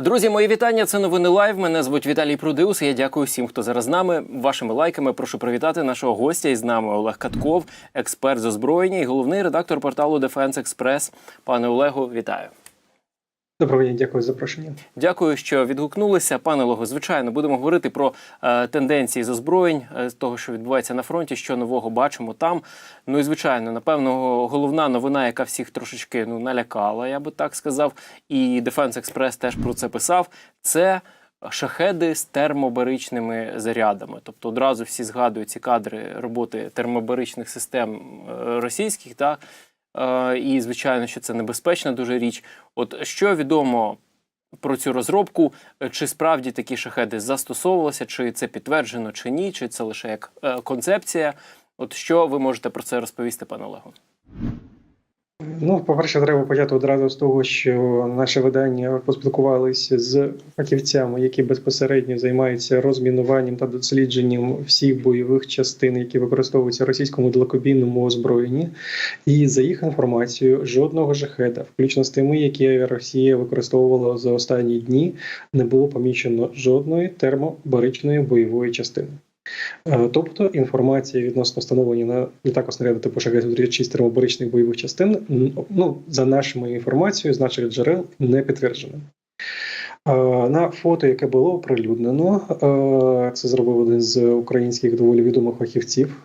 Друзі, мої вітання. Це новини лайв. Мене звуть Віталій Прудиус. Я дякую всім, хто зараз з нами. Вашими лайками прошу привітати нашого гостя. Із нами Олег Катков, експерт з озброєння і головний редактор порталу Defense Express. Пане Олегу, вітаю. Доброго дня, дякую за запрошення. Дякую, що відгукнулися. Пане Олегу, звичайно, будемо говорити про е, тенденції з озброєнь, е, з того, що відбувається на фронті, що нового бачимо там. Ну і звичайно, напевно, головна новина, яка всіх трошечки ну налякала, я би так сказав. І Defense Express теж про це писав. Це шахеди з термобаричними зарядами. Тобто одразу всі згадують ці кадри роботи термобаричних систем е, російських, так. Е, І звичайно, що це небезпечна дуже річ. От що відомо про цю розробку, Е, чи справді такі шахеди застосовувалися, чи це підтверджено, чи ні, чи це лише як е, концепція? От що ви можете про це розповісти, пане Олегу? Ну, по-перше, треба почати одразу з того, що наше видання поспілкувалися з фахівцями, які безпосередньо займаються розмінуванням та дослідженням всіх бойових частин, які використовуються в російському далекобійному озброєнні. І за їх інформацією, жодного жахеда, включно з тими, які Росія використовувала за останні дні, не було помічено жодної термобаричної бойової частини. Е, Тобто інформація відносно встановлення на літаку снаряду типу Шахет-36 термобаричних бойових частин, ну за нашою інформацією, з наших джерел не підтверджена. Е, На фото, яке було оприлюднено, е, це зробив один з українських доволі відомих фахівців,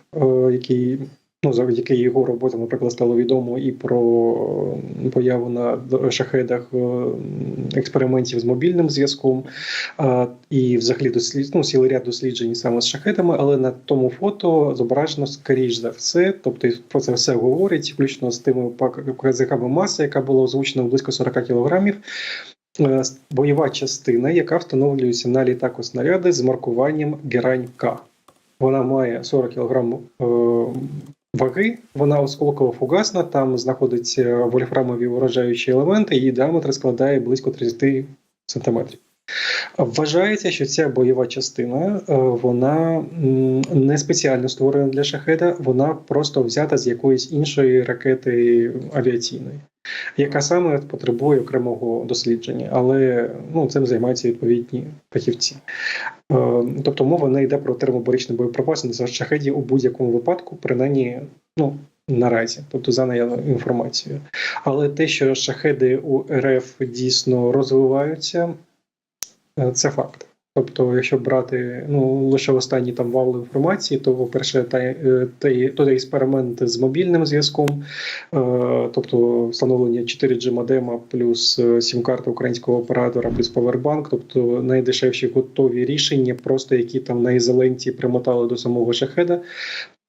який ну завдяки його роботам, наприклад, стало відомо і про появу на шахедах е, експериментів з мобільним зв'язком, і взагалі дослід, ну, цілий ряд досліджень саме з шахетами, але на тому фото зображено скоріш за все, тобто про це все говорить, включно з тими показниками маси, яка була озвучена близько 40 кілограмів. Е, Бойова частина, яка встановлюється на літаку снаряди з маркуванням Герань К. Вона має 40 кг ваги, вона осколково-фугасна, там знаходяться вольфрамові уражаючі елементи, її діаметр складає близько 30 сантиметрів. Вважається, що ця бойова частина е, вона не спеціально створена для шахеда, вона просто взята з якоїсь іншої ракети авіаційної, яка саме потребує окремого дослідження, але ну, цим займаються відповідні фахівці. Е, Тобто мова не йде про термобаричний боєприпас на шахеді у будь-якому випадку, принаймні, ну. Наразі, тобто за наявною інформацією. Але те, що шахеди у РФ дійсно розвиваються, Е, Це факт. Тобто, якщо брати ну лише останні там вали інформації, то по-перше, та, е, та, то експерименти з мобільним зв'язком, е, тобто встановлення 4G модема плюс е, сім-карта українського оператора, плюс павербанк, тобто найдешевші готові рішення, просто які там на ізоленті примотали до самого шахеда.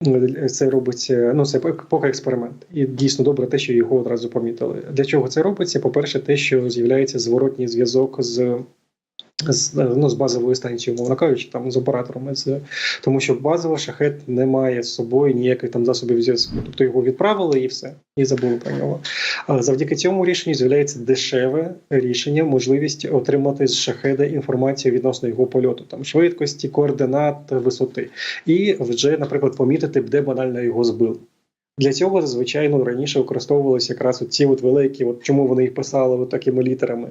Е, Це робиться, ну це поки експеримент, і дійсно добре те, що його одразу помітили. Для чого це робиться? По перше, те, що з'являється зворотній зв'язок з з, ну, з базовою станцією, мовно кажучи, там з операторами, з, тому що базово шахет не має з собою ніяких там засобів зв'язку. Тобто його відправили і все, і забули про нього. А завдяки цьому рішенню з'являється дешеве рішення, можливість отримати з шахеда інформацію відносно його польоту, там швидкості, координат, висоти, і вже, наприклад, помітити, де банально його збили. Для цього зазвичай раніше використовувалися якраз ці от великі, от чому вони їх писали от такими літерами.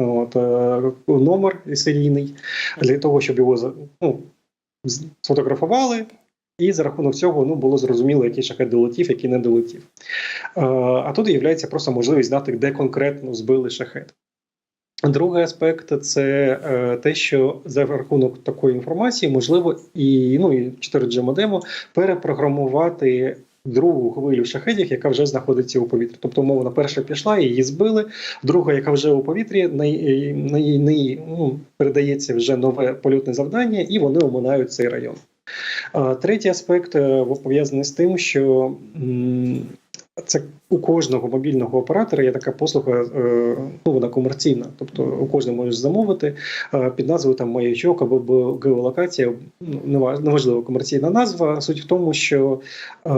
От, е, номер серійний для того, щоб його ну, сфотографували, і за рахунок цього ну, було зрозуміло, який шахет долетів, який не долетів. Е, А тут з'являється просто можливість знати, де конкретно збили шахет. Другий аспект це е, те, що за рахунок такої інформації можливо і ну і 4G модему перепрограмувати другу хвилю шахедів, яка вже знаходиться у повітрі. Тобто, мовно, перша пішла, її збили, друга, яка вже у повітрі, на, її- на її на її, ну, передається вже нове польотне завдання, і вони оминають цей район. Третій аспект е, пов'язаний з тим, що це у кожного мобільного оператора є така послуга, е, ну вона комерційна, тобто у кожного можеш замовити е, під назвою там маячок або геолокація. Ну, нева- неважливо комерційна назва. Суть в тому, що е,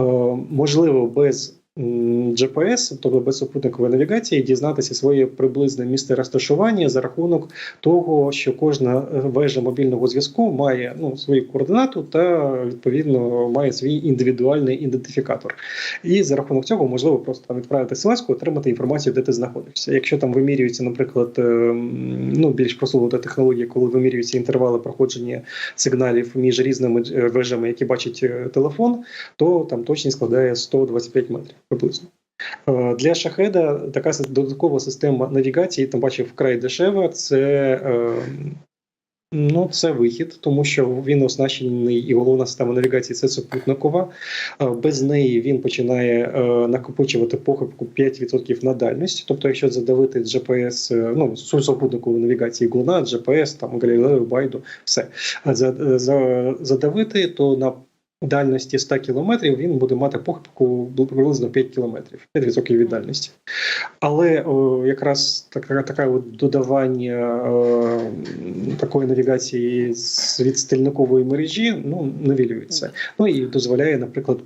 можливо без GPS, тобто без супутникової навігації, дізнатися своє приблизне місце розташування за рахунок того, що кожна е, вежа мобільного зв'язку має ну, свою координату та відповідно має свій індивідуальний ідентифікатор. І за рахунок цього можливо просто там відправити смс отримати інформацію, де ти знаходишся. Якщо там вимірюється, наприклад, е, ну більш просунута технологія, коли вимірюються інтервали проходження сигналів між різними е, вежами, які бачить телефон, то там точність складає 125 метрів приблизно. Е, Для шахеда така додаткова система навігації, там бачив вкрай дешева. Це, е, ну, це вихід, тому що він оснащений, і головна система навігації це супутникова. Е, Без неї він починає накопичувати похибку 5% на дальність. Тобто, якщо задавити GPS, ну су- супутникову навігації Гуна, GPS, там Галілео, Байду, все задавити, то на дальності 100 кілометрів він буде мати похибку приблизно 5 кілометрів, 5% від дальності. Але о, якраз така, така от додавання е, такої навігації від стільникової мережі ну, нивелюється. Ну і дозволяє, наприклад,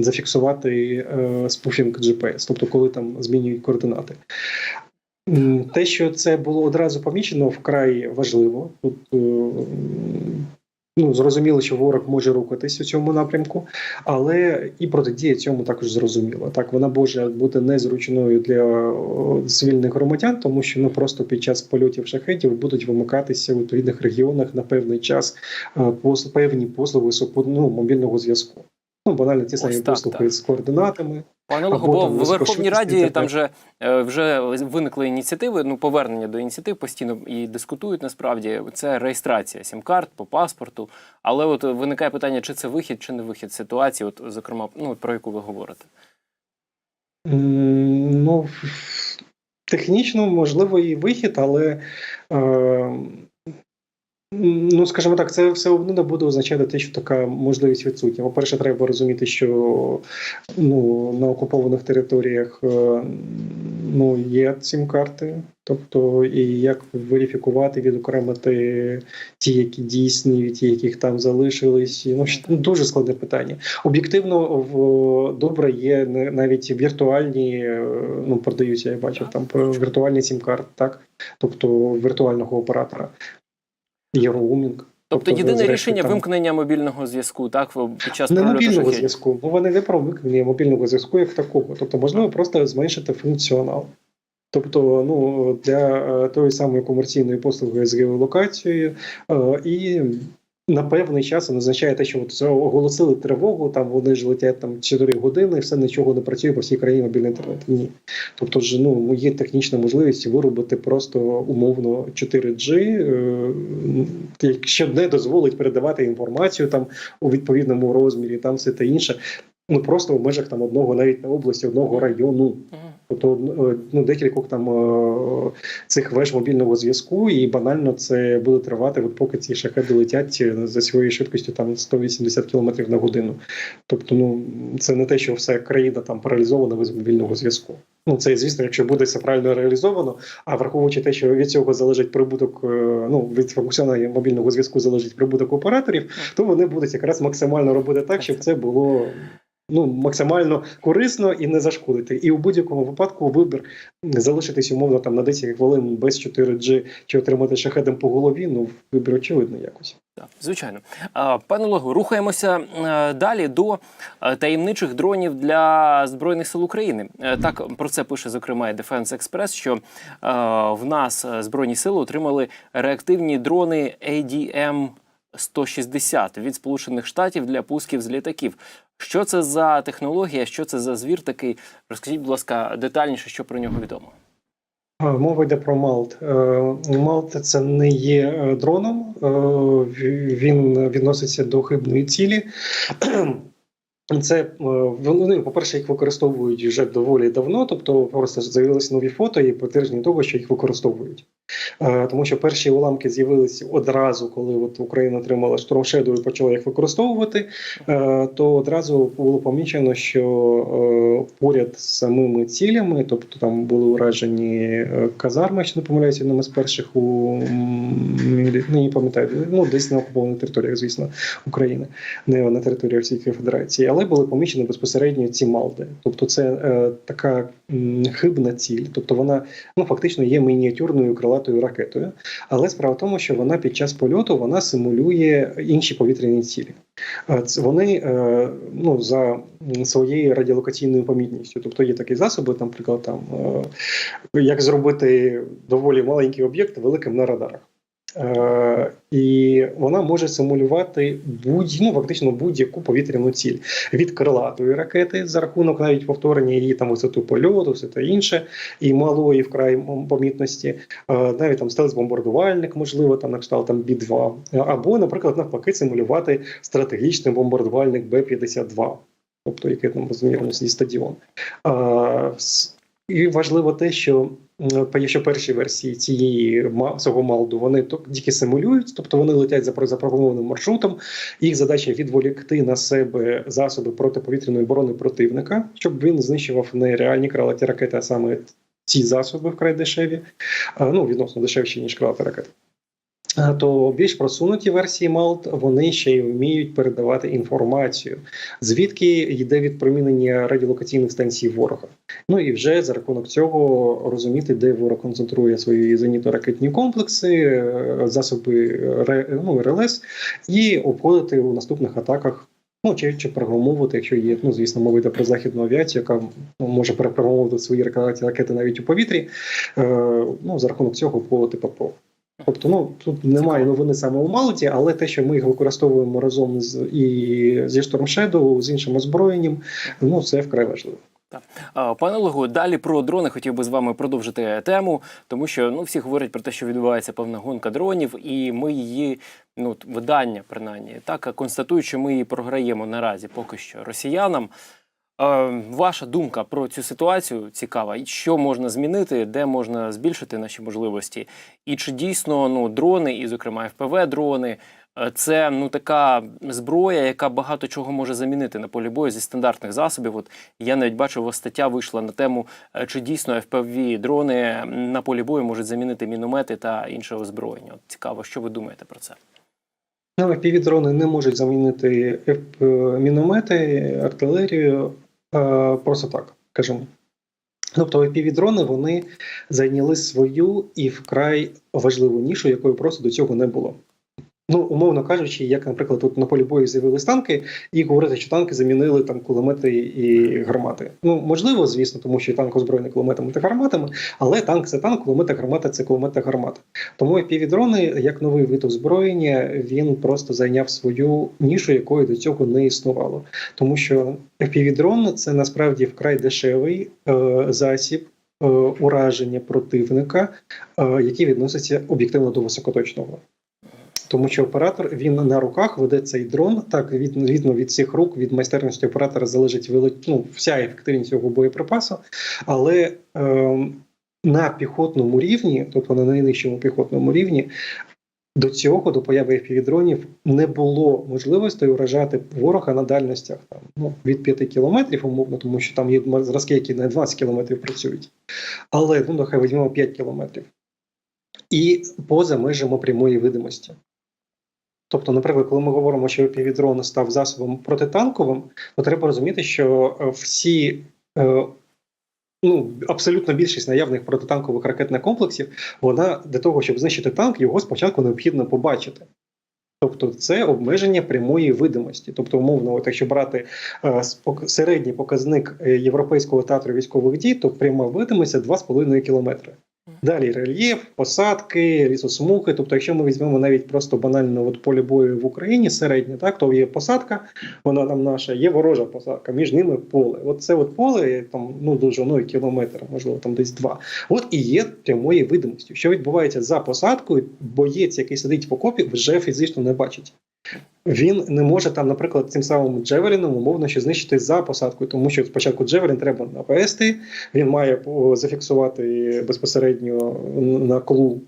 зафіксувати е, спуфінг GPS, тобто коли там змінюють координати. Те, що це було одразу помічено, вкрай важливо. Тут е, ну, зрозуміло, що ворог може рухатись у цьому напрямку, але і протидія цьому також зрозуміла. Так, вона може бути незручною для цивільних громадян, тому що ну просто під час польотів шахетів будуть вимикатися у відповідних регіонах на певний час е, певні послуги ну, мобільного зв'язку. Ну, банально ті самі Ось так, послуги так. з координатами. Пане Олегу, бо в Верховній Раді там же е, вже виникли ініціативи, ну повернення до ініціатив постійно і дискутують насправді. Це реєстрація сім-карт по паспорту. Але от виникає питання, чи це вихід, чи не вихід ситуації, от зокрема, ну про яку ви говорите. Ну, технічно, можливо, і вихід, але. Е, Ну, скажімо так, це все одно не буде означати те, що така можливість відсутня. По-перше, треба розуміти, що ну, на окупованих територіях е, ну, є сім-карти, тобто і як верифікувати, відокремити ті, які дійсні, від ті, яких там залишились. Ну, дуже складне питання. Об'єктивно, в добре є навіть віртуальні, е, ну продаються, я бачив там про віртуальні сім-карт, так, тобто віртуального оператора. Є роумінг. Тобто, Тобто, єдине зрешті, рішення там- вимкнення мобільного зв'язку, так під час Не мобільного зв'язку, зв'язку, вони не про вимкнення мобільного зв'язку як такого. Тобто, можливо, просто зменшити функціонал. Тобто, ну для е, тої самої комерційної послуги з геолокацією е, і на певний час не означає те, що от оголосили тривогу, там вони ж летять там 4 години, все нічого не працює по всій країні мобільний інтернет. Ні. Тобто, ж ну є технічна можливість виробити просто умовно 4G, е, що не дозволить передавати інформацію там у відповідному розмірі, там все те інше. Ну просто в межах там одного, навіть не області, одного району. Тобто е, ну, декількох там е, цих веж мобільного зв'язку, і банально це буде тривати, от поки ці шахеди летять е, за своєю швидкістю там 180 км на годину. Тобто, ну це не те, що вся країна там паралізована без мобільного зв'язку. Ну це звісно, якщо буде все правильно реалізовано. А враховуючи те, що від цього залежить прибуток, ну від функціонування мобільного зв'язку залежить прибуток операторів, то вони будуть якраз максимально робити так, щоб це було ну максимально корисно і не зашкодити. І у будь-якому випадку вибір залишитись умовно там на 10 хвилин без 4G чи отримати шахедом по голові. Ну вибір очевидно якось. Так, звичайно. Пане Олегу, рухаємося е, далі до е, таємничих дронів для Збройних сил України. Е, Так про це пише зокрема Defense Express, що в нас Збройні сили отримали реактивні дрони ADM 160 від Сполучених Штатів для пусків з літаків. Що це за технологія? Що це за звір такий? Розкажіть, будь ласка, детальніше, що про нього відомо. Мова йде про Малт. Е, Малт це не є е, дроном, е, він відноситься до хибної цілі. Це е, вони, по-перше, їх використовують вже доволі давно, тобто просто з'явилися нові фото і підтвердження того, що їх використовують. Е, Тому що перші уламки з'явилися одразу, коли от Україна отримала Shadow і почала їх використовувати, е, то одразу було помічено, що е, поряд з самими цілями, тобто там були уражені казарми, якщо не помиляюся, одним з перших у ну, не пам'ятаю, ну десь на окупованих територіях, звісно, України, не на території Російської Федерації, але були помічені безпосередньо ці малди. Тобто, це така хибна ціль, тобто вона ну фактично є мініатюрною крилатою ракетою. Але справа в тому, що вона під час польоту вона симулює інші повітряні цілі. Е, Вони е, ну, за своєю радіолокаційною помітністю. Тобто є такі засоби, наприклад, там, е, як зробити доволі маленький об'єкт великим на радарах. Е, і вона може симулювати будь, ну, фактично будь-яку повітряну ціль. Від крилатої ракети за рахунок навіть повторення її там висоту польоту, все те інше, і малої вкрай помітності, е, навіть там стелс-бомбардувальник, можливо, там на кшталт там Бі-2, або, наприклад, навпаки, симулювати стратегічний бомбардувальник Б-52, тобто який там розміром зі стадіон. І важливо те, що що перші версії цієї цього малду вони тільки симулюють, тобто вони летять за про- запрограмованим маршрутом. Їх задача відволікти на себе засоби протиповітряної оборони противника, щоб він знищував не реальні крилаті ракети, а саме ці засоби вкрай дешеві, ну відносно дешевші ніж крилаті ракети. То більш просунуті версії Малт вони ще й вміють передавати інформацію, звідки йде відпромінення радіолокаційних станцій ворога. Ну і вже за рахунок цього розуміти, де ворог концентрує свої зенітно-ракетні комплекси, е, засоби ну, РЛС, і обходити у наступних атаках. Ну, чи, чи програмовувати, якщо є, ну звісно, мова йде про західну авіацію, яка ну, може перепрограмовувати свої ракети навіть у повітрі. Е, ну, за рахунок цього обходити ППО. Тобто, ну тут немає новини саме у Малті, але те, що ми їх використовуємо разом з і зі Storm Shadow, з іншим озброєнням, ну це вкрай важливо. А, Пане Олегу, далі про дрони хотів би з вами продовжити тему, тому що ну всі говорять про те, що відбувається певна гонка дронів, і ми її, ну видання, принаймні, так констатують, що ми її програємо наразі поки що росіянам. Е, ваша думка про цю ситуацію цікава, і що можна змінити, де можна збільшити наші можливості, і чи дійсно ну дрони, і зокрема ФПВ дрони, е, це ну така зброя, яка багато чого може замінити на полі бою зі стандартних засобів. От я навіть бачив, стаття вийшла на тему, е, чи дійсно FPV дрони на полі бою можуть замінити міномети та інше озброєння. От цікаво, що ви думаєте про це? Ну, FPV-дрони не можуть замінити міномети, артилерію просто так, скажімо. Тобто IPV-дрони вони зайняли свою і вкрай важливу нішу, якої просто до цього не було. Ну, умовно кажучи, як, наприклад, тут на полі бою з'явились танки, і говорити, що танки замінили там кулемети і гармати. Ну, можливо, звісно, тому що танк озброєний кулеметами та гарматами, але танк це танк, кулемет та гармата це кулемет та гармата. Тому FPV-дрони, як новий вид озброєння, він просто зайняв свою нішу, якої до цього не існувало. Тому що FPV-дрон це насправді вкрай дешевий е, засіб. е, Ураження противника, е, який відноситься об'єктивно до високоточного. Тому що оператор він на руках веде цей дрон. Так від відно від цих рук, від майстерності оператора залежить вели- ну, вся ефективність цього боєприпасу, але ем, на піхотному рівні, тобто на найнижчому піхотному рівні, до цього, до появи FPV-дронів, не було можливості уражати ворога на дальностях там, ну, від 5 кілометрів, умовно, тому що там є зразки, які на 20 кілометрів працюють. Але ну, нехай візьмемо 5 кілометрів. І поза межами прямої видимості. Тобто, наприклад, коли ми говоримо, що FPV-дрон став засобом протитанковим, то треба розуміти, що е, всі. е, Ну, абсолютно більшість наявних протитанкових ракетних комплексів, вона для того, щоб знищити танк, його спочатку необхідно побачити. Тобто, це обмеження прямої видимості. Тобто, умовно, от якщо брати е, середній показник європейського театру військових дій, то пряма видимість 2,5 кілометри. Далі рельєф, посадки, лісосмуги. Тобто, якщо ми візьмемо навіть просто банально от поле бою в Україні середнє, так то є посадка, вона там наша, є ворожа посадка, між ними поле. От це от поле там ну довжиною кілометр, можливо, там десь два. От і є прямої видимості. Що відбувається за посадкою, боєць, який сидить в окопі, вже фізично не бачить. Він не може там, наприклад, цим самим Джевеліном умовно що знищити за посадкою, тому що спочатку Джевелін треба навести, він має зафіксувати безпосередньо на колу,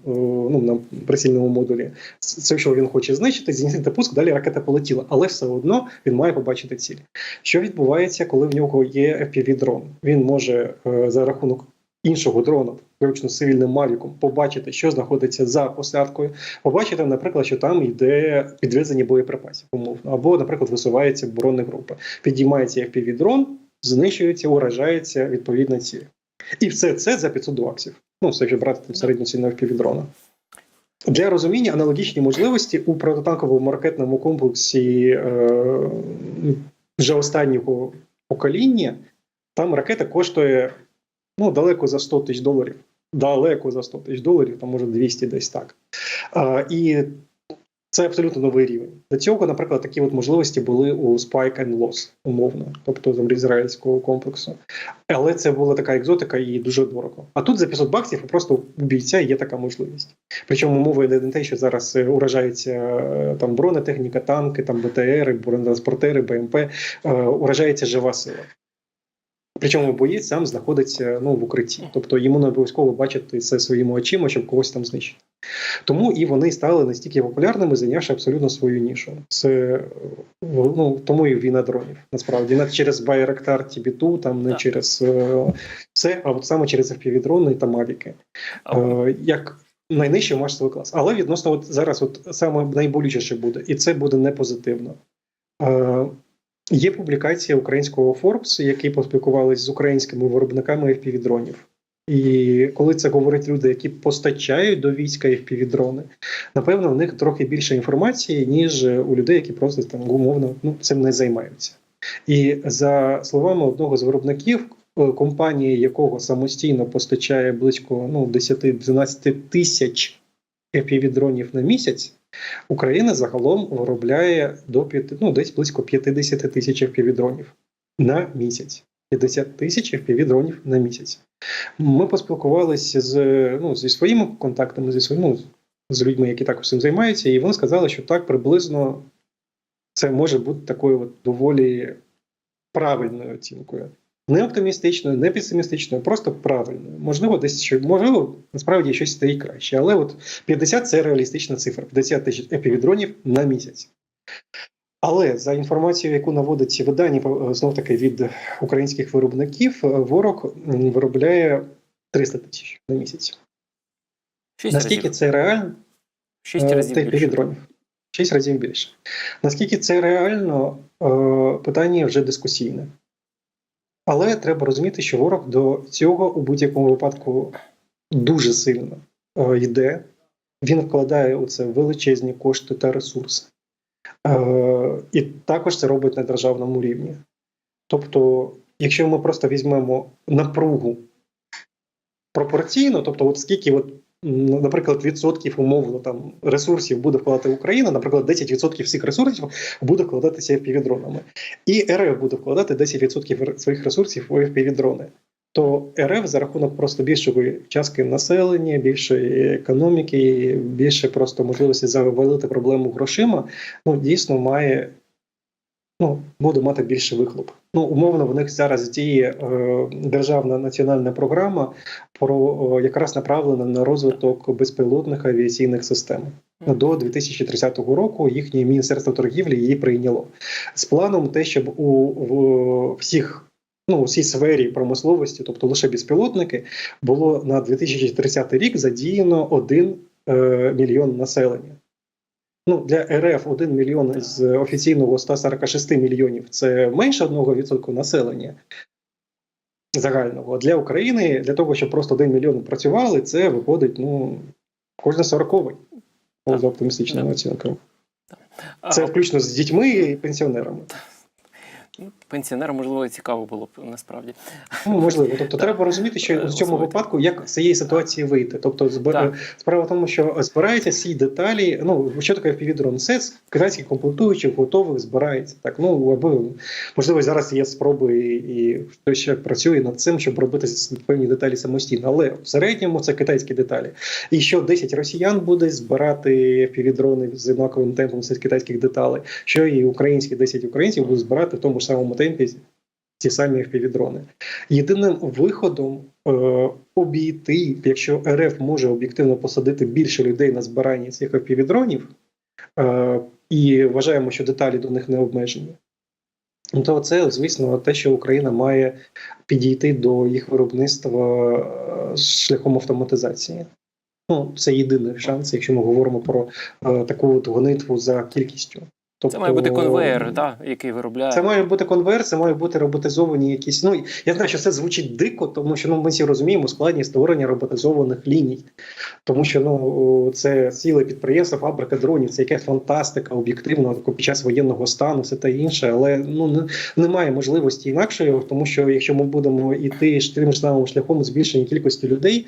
ну на прицільному модулі. Це що він хоче знищити, здійснити пуск, далі ракета полетіла, але все одно він має побачити ціль. Що відбувається, коли в нього є FPV-дрон? Він може е, за рахунок іншого дрона, виключно цивільним мавіком, побачити, що знаходиться за посадкою, побачити, наприклад, що там йде підвезення боєприпасів, умовно, або, наприклад, висувається оборонна група. Підіймається FPV-дрон, знищується, уражається відповідна ціль. І все це за 500 баксів. Ну, це якщо брати там середню ціну FPV-дрона. Для розуміння аналогічні можливості у протитанковому ракетному комплексі е, вже останнього покоління. Там ракета коштує ну, далеко за 100 тисяч доларів. Далеко за 100 тисяч доларів, там може 200 десь так. А, і це абсолютно новий рівень. До цього, наприклад, такі от можливості були у Spike and Loss, умовно, тобто з ізраїльського комплексу. Але це була така екзотика і дуже дорого. А тут за 500 баксів просто у бійця є така можливість. Причому мова йде не те, що зараз е, уражається е, там бронетехніка, танки, там БТРи, бронетранспортери, БМП, е, уражається жива сила. Причому боєць сам знаходиться ну, в укритті, тобто йому не обов'язково бачити це своїми очима, щоб когось там знищити. Тому і вони стали настільки популярними, зайнявши абсолютно свою нішу. Це ну тому і війна дронів. Насправді не через Байрактар Тібіту, там не Так. через е, це, а от саме через FPV-дрони та Мавіки. А Е, як найнижчий масовий клас. Але відносно от зараз, от саме найболючіше буде, і це буде не позитивно. Є публікація українського Forbes, які поспілкувалися з українськими виробниками FPV-дронів. І коли це говорять люди, які постачають до війська FPV-дрони, напевно, в них трохи більше інформації, ніж у людей, які просто там умовно ну, цим не займаються. І за словами одного з виробників, е, компанії якого самостійно постачає близько ну, 10-12 тисяч FPV-дронів на місяць, Україна загалом виробляє до 5, ну, десь близько 50 тисяч FPV-дронів на місяць. 50 тисяч FPV-дронів на місяць. Ми поспілкувалися з, ну, зі своїми контактами, зі своїми, ну, з людьми, які також цим займаються, і вони сказали, що так приблизно це може бути такою от доволі правильною оцінкою. Не оптимістичною, не песимістичною, просто правильною. Можливо, десь що можливо, насправді щось стоїть краще. Але от 50 це реалістична цифра. 50 тисяч епівідронів на місяць. Але за інформацією, яку наводить видання знов таки від українських виробників, ворог виробляє 300 тисяч на місяць. шість Наскільки разів. це реально? Шість Е, разів тих більше. дронів. Шість разів більше. Наскільки це реально, е, питання вже дискусійне. Але треба розуміти, що ворог до цього у будь-якому випадку дуже сильно е, йде. Він вкладає у це величезні кошти та ресурси. Е, і також це робить на державному рівні. Тобто, якщо ми просто візьмемо напругу пропорційно, тобто, от скільки, от, наприклад, відсотків умовно там ресурсів буде вкладати Україна, наприклад, 10% всіх ресурсів буде вкладатися FPV-дронами. І РФ буде вкладати 10% р- своїх ресурсів у FPV-дрони. То РФ за рахунок просто більшої частки населення, більшої економіки, більше просто можливості завалити проблему грошима, ну дійсно має ну, буде мати більше вихлоп. Ну, умовно, в них зараз діє е, державна національна програма, про о, якраз направлена на розвиток безпілотних авіаційних систем. До 2030 року їхнє міністерство торгівлі її прийняло з планом, те, щоб у в, всіх. Ну, у всій сфері промисловості, тобто лише безпілотники, було на 2030 рік задіяно 1 е, мільйон населення. Ну, для РФ 1 мільйон з офіційного 146 мільйонів це менше 1% населення загального. Для України, для того, щоб просто 1 мільйон працювали, це виходить ну, кожна сороковий Так. за оптимістичними оцінками. Це включно з дітьми і пенсіонерами. Пенсіонерам, можливо, цікаво було б насправді. Ну, можливо, тобто треба розуміти, що в цьому випадку як з цієї ситуації вийти. Тобто, зб... Справа в тому, що збираються всі деталі. Ну що таке FPV-дрон? Це з китайських комплектуючих, готових збирається. Так, ну аби можливо зараз є спроби і і хтось ще працює над цим, щоб робити певні деталі самостійно. Але в середньому це китайські деталі. І що 10 росіян буде збирати FPV-дрони з однаковим темпом з китайських деталей, що і українські 10 українців будуть збирати в тому самому темпі ті самі FPV-дрони. Єдиним виходом е, обійти, якщо РФ може об'єктивно посадити більше людей на збиранні цих FPV-дронів, е, і вважаємо, що деталі до них не обмежені. ну, То це, звісно, те, що Україна має підійти до їх виробництва е, шляхом автоматизації. Ну, це єдиний шанс, якщо ми говоримо про е, таку от гонитву за кількістю. Це має бути Тобто, конвейер, та, який виробляє. це має бути конверт, це має бути роботизовані якісь. Ну я знаю, що це звучить дико, тому що ну ми всі розуміємо складність створення роботизованих ліній, тому що ну це ціле підприємство, фабрика дронів, це якась фантастика, об'єктивно під час воєнного стану, все те інше, але ну не, немає можливості інакшої, тому що якщо ми будемо йти тим ж самим шляхом збільшення кількості людей.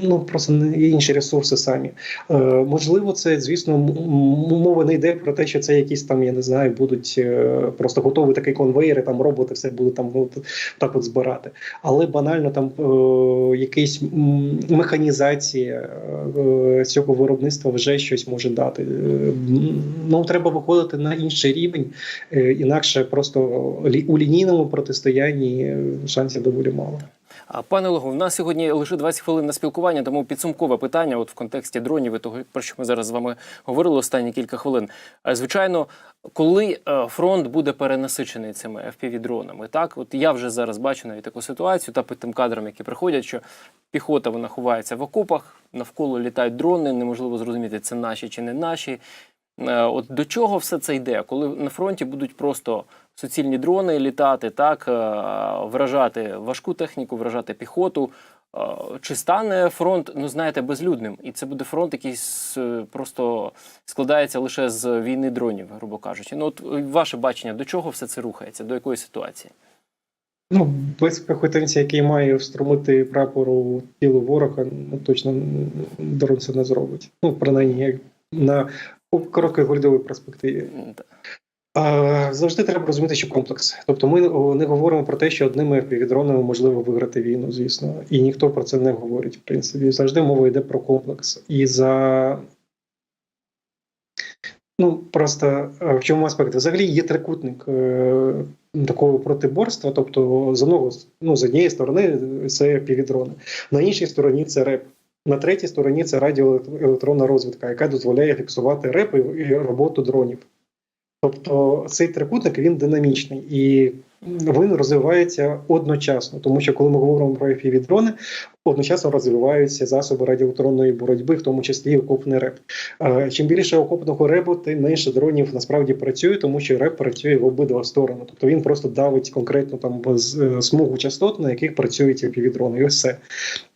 Ну просто є інші ресурси самі. Е, можливо, це звісно мова не йде про те, що це якісь там, я не знаю, будуть е, просто готові такий конвейер, і там роботи все будуть там ну, т- так от збирати. Але банально там е, якась механізація е, цього виробництва вже щось може дати. Е, ну треба виходити на інший рівень, е, інакше просто у лінійному протистоянні е, шансів доволі мало. А пане Логу, в нас сьогодні лише 20 хвилин на спілкування, тому підсумкове питання, от в контексті дронів і того, про що ми зараз з вами говорили останні кілька хвилин. Звичайно, коли е, фронт буде перенасичений цими FPV-дронами, так от я вже зараз бачу навіть таку ситуацію, та по тим кадрам, які приходять, що піхота вона ховається в окопах, навколо літають дрони, неможливо зрозуміти, це наші чи не наші. Е, От до чого все це йде, коли на фронті будуть просто суцільні дрони літати, так е, вражати важку техніку, вражати піхоту. Е, Чи стане фронт, ну знаєте, безлюдним? І це буде фронт, який просто складається лише з війни дронів, грубо кажучи. Ну, от е, ваше бачення, до чого все це рухається, до якої ситуації? Ну, без пехотинця, який має встромити прапор у тіло ворога, ну точно дрон це не зробить. Ну, принаймні, як на короткій гольдовій перспективі. А, завжди треба розуміти, що комплекс. Тобто, ми не говоримо про те, що одними FPV-дронами можливо виграти війну, звісно, і ніхто про це не говорить. В принципі, завжди мова йде про комплекс. І за ну просто в чому аспект? Взагалі є трикутник е, такого протиборства. Тобто, з одного ну з однієї сторони це FPV-дрони, на іншій стороні це РЕП. На третій стороні це радіоелектронна розвідка, яка дозволяє фіксувати реп і роботу дронів. Тобто цей трикутник він динамічний і він розвивається одночасно, тому що коли ми говоримо про fpv дрони одночасно розвиваються засоби радіоелектронної боротьби, в тому числі і окопний реп. Е, Чим більше окопного репу, тим менше дронів насправді працює, тому що реп працює в обидва сторони. Тобто він просто давить конкретно там е, смугу частот, на яких працюють fpv дрони і все.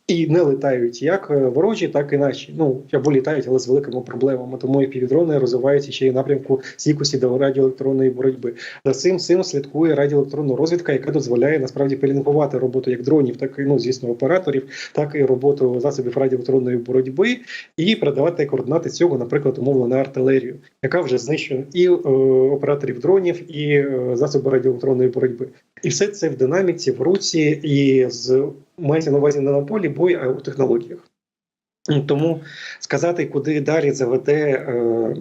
І не летають як е, ворожі, так і наші. Ну або літають, але з великими проблемами. Тому і півдрони розвиваються ще й напрямку стійкості до радіоелектронної боротьби. За цим цим слідкує радіоелектронна розвідка, яка дозволяє насправді пелінгувати роботу як дронів, так і ну звісно операторів, так і роботу засобів радіоелектронної боротьби, і передавати координати цього, наприклад, умовно на артилерію, яка вже знищує і е, операторів дронів, і е, засоби радіоелектронної боротьби. І все це в динаміці, в руці і з мається на увазі не на полі бою, а у технологіях. Тому сказати, куди далі заведе е,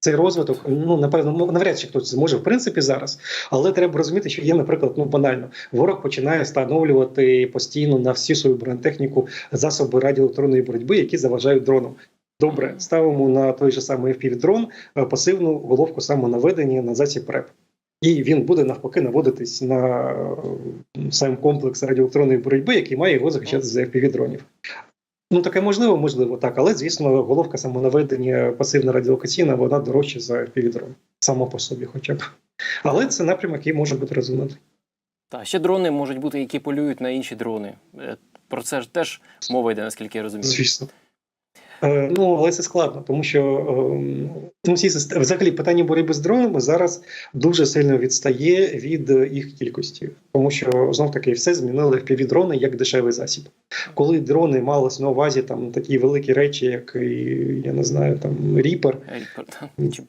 цей розвиток, ну напевно, навряд чи хтось зможе в принципі зараз. Але треба розуміти, що є, наприклад, ну банально, ворог починає встановлювати постійно на всю свою бронетехніку засоби радіоелектронної боротьби, які заважають дронам. Добре, ставимо на той же самий FPV-дрон е, пасивну головку самонаведення на засіб РЕП. І він буде навпаки наводитись на сам комплекс радіоелектронної боротьби, який має його захищати з FPV-дронів. Ну, таке можливо, можливо, так, але звісно, головка самонаведення пасивна радіолокаційна, вона дорожча за FPV-дрон. Само по собі, хоча б. Але це напрямок, який може бути розвинутий. Та ще дрони можуть бути, які полюють на інші дрони. Е, Про це ж теж мова йде, наскільки я розумію. Звісно. Е, Ну, але це складно, тому що ем, ну, всі системи, взагалі питання боротьби з дронами зараз дуже сильно відстає від е, їх кількості, тому що знов таки все змінили в дрони як дешевий засіб. Коли дрони малось на увазі там такі великі речі, як я не знаю, там. Чи-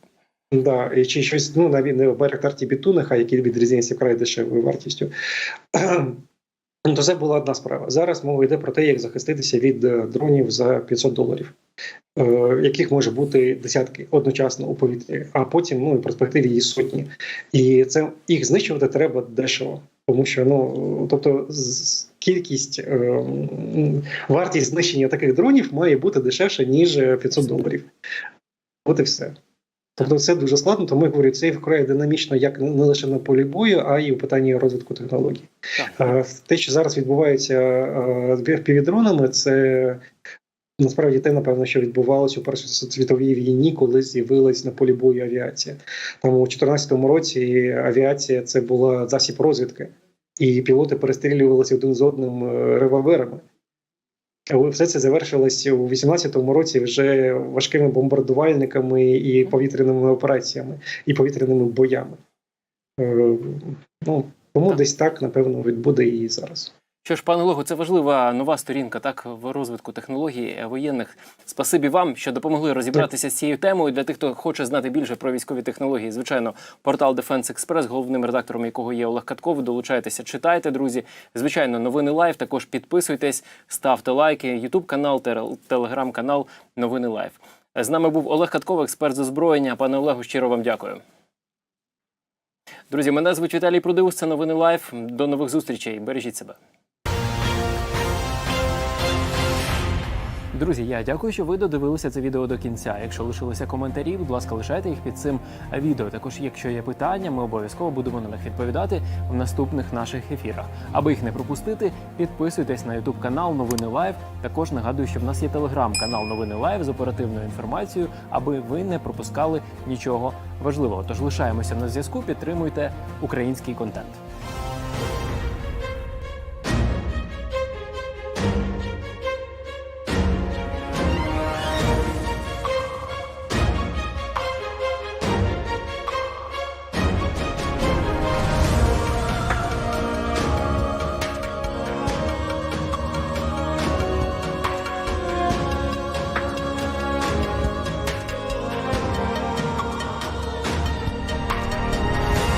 Да, і чи щось, ну навіть не Байрактар Тібіту, нехай які відрізняються вкрай дешевою вартістю. Ну, то це була одна справа. Зараз мова йде про те, як захиститися від е, дронів за 500 доларів, е, яких може бути десятки одночасно у повітрі, а потім ну, в перспективі її сотні. І це їх знищувати треба дешево. Тому що ну тобто кількість е, вартість знищення таких дронів має бути дешевше ніж 500 доларів. От і все. Тобто це дуже складно, тому я говорю, це вкрай динамічно як не лише на полі бою, а й у питанні розвитку технологій. Так. Е, Те, що зараз відбувається е, півдронами, це насправді те, напевно, що відбувалося у Першій світовій війні, коли з'явилась на полі бою авіація. Там у 2014 році авіація це була засіб розвідки, і пілоти перестрілювалися один з одним е, револьверами. Все це завершилось у 18-му році вже важкими бомбардувальниками і повітряними операціями, і повітряними боями. Е, Ну, тому Так. десь так, напевно, відбуде і зараз. Що ж, пане Лого, це важлива нова сторінка так в розвитку технологій воєнних. Спасибі вам, що допомогли розібратися з цією темою. Для тих, хто хоче знати більше про військові технології, звичайно, портал Defense Express, головним редактором якого є Олег Катков. Долучайтеся, читайте, друзі. Звичайно, новини лайв. Також підписуйтесь, ставте лайки. Ютуб канал, телеграм канал Новини Лайв. З нами був Олег Катков, експерт з озброєння. Пане Олегу, щиро вам дякую. Друзі, мене звуть Віталій Продиус. Це новини Лайв. До нових зустрічей. Бережіть себе. Друзі, я дякую, що ви додивилися це відео до кінця. Якщо лишилися коментарі, будь ласка, лишайте їх під цим відео. Також, якщо є питання, ми обов'язково будемо на них відповідати в наступних наших ефірах. Аби їх не пропустити, підписуйтесь на YouTube канал Новини Лайв. Також нагадую, що в нас є телеграм-канал Новини Лайв з оперативною інформацією, аби ви не пропускали нічого важливого. Тож лишаємося на зв'язку, підтримуйте український контент.